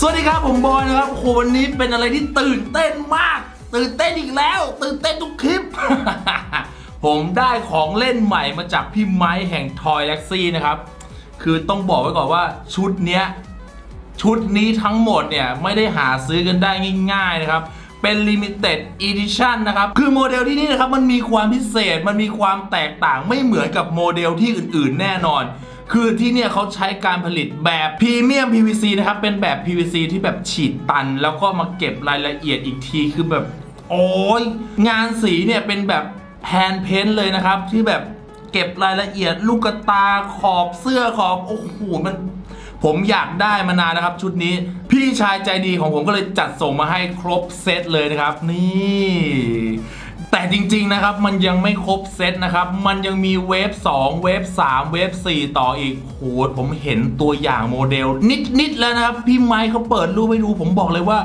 สวันนี้เป็นอะไรที่ตื่นเต้นมาก ตื่นเต้นอีกแล้ว ตื่นเต้นทุกคลิป ผมได้ของเล่นใหม่มาจากพี่ไม้แห่งทอยแล็กซี่นะครับ คือต้องบอกไว้ก่อนว่าชุดเนี้ยชุดนี้ทั้งหมดเนี่ย ไม่ได้หาซื้อกันได้ง่าย ๆ นะครับ เป็น Limited Edition นะครับ คือโมเดลที่นี่นะครับ มันมีความพิเศษมันมีความแตกต่างไม่เหมือนกับโมเดลที่อื่น ๆ แน่นอน คือที่เนี่ยเขาใช้การผลิตแบบพรีเมียม PVC นะครับ เป็นแบบ PVC ที่แบบฉีดตัน แล้วก็มาเก็บรายละเอียดอีกทีคือแบบ โอ้ยงานสีเนี่ยเป็นแบบแฮนด์เพนเลยนะครับ ที่แบบเก็บรายละเอียดลูกตาขอบเสื้อขอบโอ้โหมันผมอยากได้มานานนะครับชุดนี้ พี่ชายใจดีของผมก็เลยจัดส่งมาให้ครบเซตเลยนะครับ นี่ แต่จริงๆนะครับมันยังไม่ครบเซตนะครับมันยังมีเวฟ2 เวฟ3 เวฟ4 ต่ออีกโหผมเห็นตัวอย่างโมเดล นิดๆแล้วนะครับพี่ไมค์เขาเปิดรูปให้ดูผมบอกเลยว่า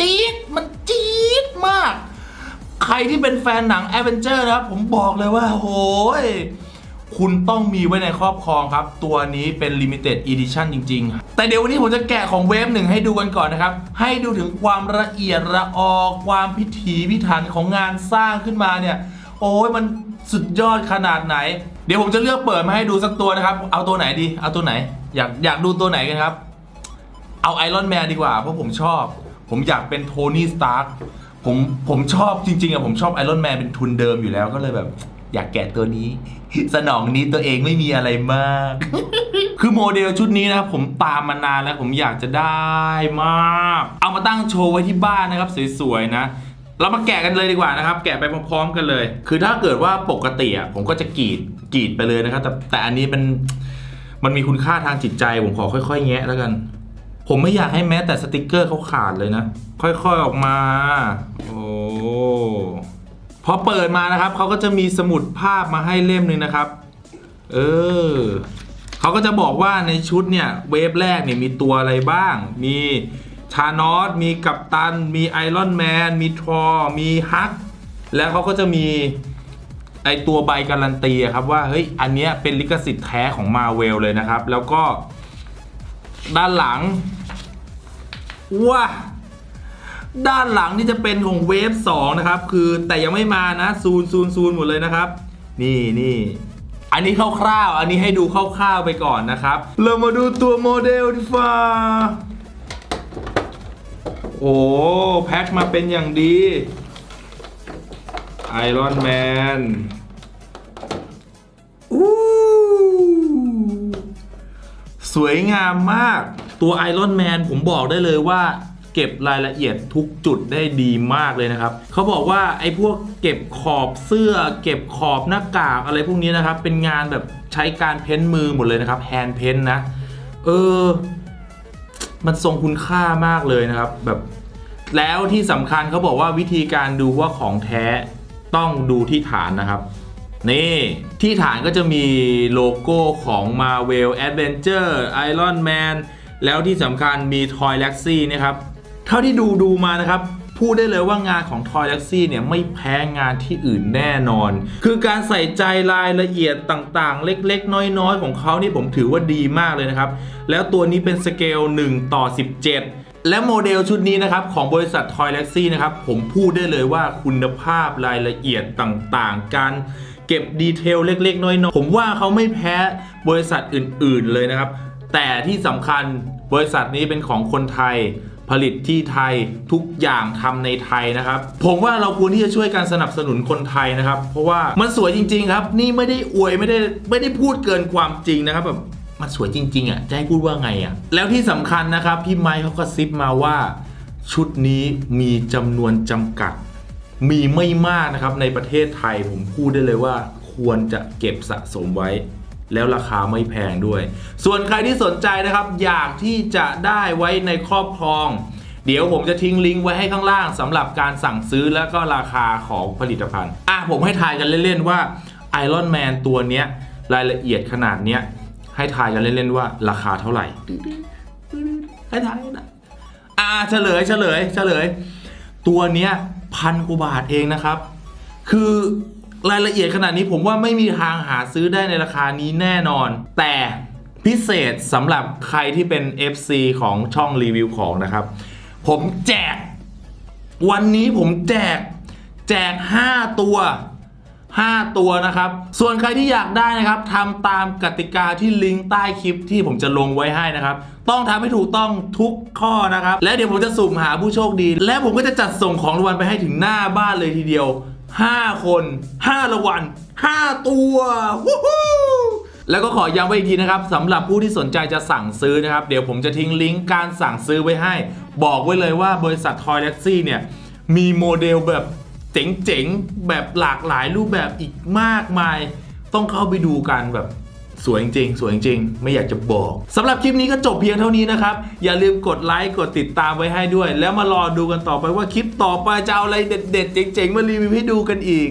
จี๊ดมันจี๊ดมาก ใครที่เป็นแฟนหนังแอเวนเจอร์นะครับ ผมบอกเลยว่าโหย คุณต้องมีไว้ในครอบครองครับ ตัวนี้เป็น Limited Edition จริง ๆ แต่เดี๋ยววันนี้ผมจะแกะของเวฟหนึ่งให้ดูกันก่อนนะครับ ให้ดูถึงความละเอียดละออความพิถีพิถันของงานสร้างขึ้นมาเนี่ย โอ้ยมันสุดยอดขนาดไหน เดี๋ยวผมจะเลือกเปิดมาให้ดูสักตัวนะครับ เอาตัวไหนดี เอาตัวไหน อยากอยากดูตัวไหนกันครับ เอาไอรอนแมนดีกว่า เพราะผมชอบ ผมอยากเป็นโทนี่สตาร์ผมผมชอบจริงๆอะผมชอบไอรอนแมนเป็นทุนเดิมอยู่แล้วก็เลยแบบ อยากแกะตัวนี้ สนองนี้ตัวเองไม่มีอะไรมาก คือโมเดลชุดนี้นะผมตามมานานแล้วผมอยากจะได้มาก เอามาตั้งโชว์ไว้ที่บ้านนะครับ สวยๆนะเรามาแกะกันเลยดีกว่านะครับ แกะไปพร้อมๆกันเลย คือถ้าเกิดว่าปกติอะผมก็จะกรีดกรีดไปเลยนะครับ แต่แต่อันนี้มันมันมีคุณค่าทางจิตใจ ผมขอค่อย ๆ แงะแล้วกัน ผมไม่อยากให้แม้แต่สติกเกอร์เขาขาดเลยนะ ค่อยๆออกมาโพอเปิดมานะครับเขาก็จะมีสมุดภาพมาให้เล่มหนึ่งนะครับ เออเขาก็จะบอกว่าในชุดเนี่ยเวฟแรกเนี่ยมีตัวอะไรบ้าง มีชานอสมีกัปตัน มีไอรอนแมนมีทรอมีฮัก แล้วเขาก็จะมีไอตัวใบการันตีครับว่าเฮ้ยอันเนี้ยเป็นลิขสิทธิ์แท้ของมาเวลเลยนะครับ แล้วก็ด้านหลังว้า ด้านหลังนี่จะเป็นของเวฟ2นะครับ คือแต่ยังไม่มานะซูนซูนซูนหมดเลยนะครับ นี่นี่อันนี้คร่าวๆ อันนี้ให้ดูคร่าวๆไปก่อนนะครับ เรามาดูตัวโมเดลดีฟ้าโอ้แพ็คมาเป็นอย่างดีไอรอนแมนอู้สวยงามมากตัวไอรอนแมนผมบอกได้เลยว่า เก็บรายละเอียดทุกจุดได้ดีมากเลยนะครับ เขาบอกว่าไอ้พวกเก็บขอบเสื้อ เก็บขอบหน้ากากอะไรพวกนี้นะครับ เป็นงานแบบใช้การเพ้นมือหมดเลยนะครับแฮนด์เพ้นนะ เออ มันทรงคุณค่ามากเลยนะครับ แบบแล้วที่สำคัญเขาบอกว่าวิธีการดูว่าของแท้ต้องดูที่ฐานนะครับนี่ที่ฐานก็จะมีโลโก้ของ Marvel Adventure Iron Man แล้วที่สำคัญมี Toy l e x i นะครับ เท่าที่ดูดูมานะครับพูดได้เลยว่างานของ Toy l e x i เนี่ยไม่แพ้งานที่อื่นแน่นอน คือการใส่ใจรายละเอียดต่างๆ เล็กๆ น้อยๆ ของเขานี่ผมถือว่าดีมากเลยนะครับ แล้วตัวนี้เป็นสเกล 1 ต่อ 17 และโมเดลชุดนี้นะครับ ของบริษัท Toy l e x i นะครับ ผมพูดได้เลยว่าคุณภาพรายละเอียดต่างๆ การเก็บดีเทลเล็กๆ น้อยๆ ผมว่าเขาไม่แพ้บริษัทอื่นๆเลยนะครับ แต่ที่สำคัญบริษัทนี้เป็นของคนไทย ผลิตที่ไทยทุกอย่างทำในไทยนะครับ ผมว่าเราควรที่จะช่วยการสนับสนุนคนไทยนะครับ เพราะว่ามันสวยจริง ๆ ครับ นี่ไม่ได้อวยไม่ได้ไม่ได้พูดเกินความจริงนะครับแบบมันสวยจริง ๆ อะจะให้พูดว่าไงอะ แล้วที่สำคัญนะครับ พี่ไมค์เขาก็ซิปมาว่า ชุดนี้มีจำนวนจำกัด มีไม่มากนะครับในประเทศไทยผมพูดได้เลยว่าควรจะเก็บสะสมไว้ แล้วราคาไม่แพงด้วย ส่วนใครที่สนใจนะครับ อยากที่จะได้ไว้ในครอบครอง เดี๋ยวผมจะทิ้งลิงก์ไว้ให้ข้างล่างสำหรับการสั่งซื้อแล้วก็ราคาของผลิตภัณฑ์ อะผมให้ทายกันเล่นๆว่าไอรอนแมนตัวเนี้ยรายละเอียดขนาดเนี้ยให้ทายกันเล่นๆว่าราคาเท่าไหร่ ให้ทายนะอ่าเฉลยเฉลยเฉลย ตัวเนี้ยพันกว่าบาทเองนะครับ คือ รายละเอียดขนาดนี้ผมว่าไม่มีทางหาซื้อได้ในราคานี้แน่นอน แต่พิเศษสำหรับใครที่เป็น FC ของช่องรีวิวของนะครับ ผมแจก วันนี้ผมแจก แจก 5 ตัว 5 ตัวนะครับ ส่วนใครที่อยากได้นะครับทำตามกติกาที่ลิงก์ใต้คลิปที่ผมจะลงไว้ให้นะครับ ต้องทำให้ถูกต้องทุกข้อนะครับ และเดี๋ยวผมจะสุ่มหาผู้โชคดี และผมก็จะจัดส่งของรางวัลไปให้ถึงหน้าบ้านเลยทีเดียว 5 คน5รางวัล5 ตัววู้ฮู้แล้วก็ขอย้ำไว้อีกทีนะครับสำหรับผู้ที่สนใจจะสั่งซื้อนะครับ เดี๋ยวผมจะทิ้งลิงก์การสั่งซื้อไว้ให้ บอกไว้เลยว่าบริษัททอยแล็กซี่เนี่ย มีโมเดลแบบเจ๋งๆ แบบหลากหลายรูปแบบอีกมากมาย ต้องเข้าไปดูกันแบบ สวยจริงๆ สวยจริงๆ ไม่อยากจะบอกสำหรับคลิปนี้ก็จบเพียงเท่านี้นะครับ อย่าลืมกดไลค์กดติดตามไว้ให้ด้วย แล้วมารอดูกันต่อไปว่าคลิปต่อไปจะเอาอะไรเด็ดๆเจ๋งๆมารีวิวให้ดูกันอีก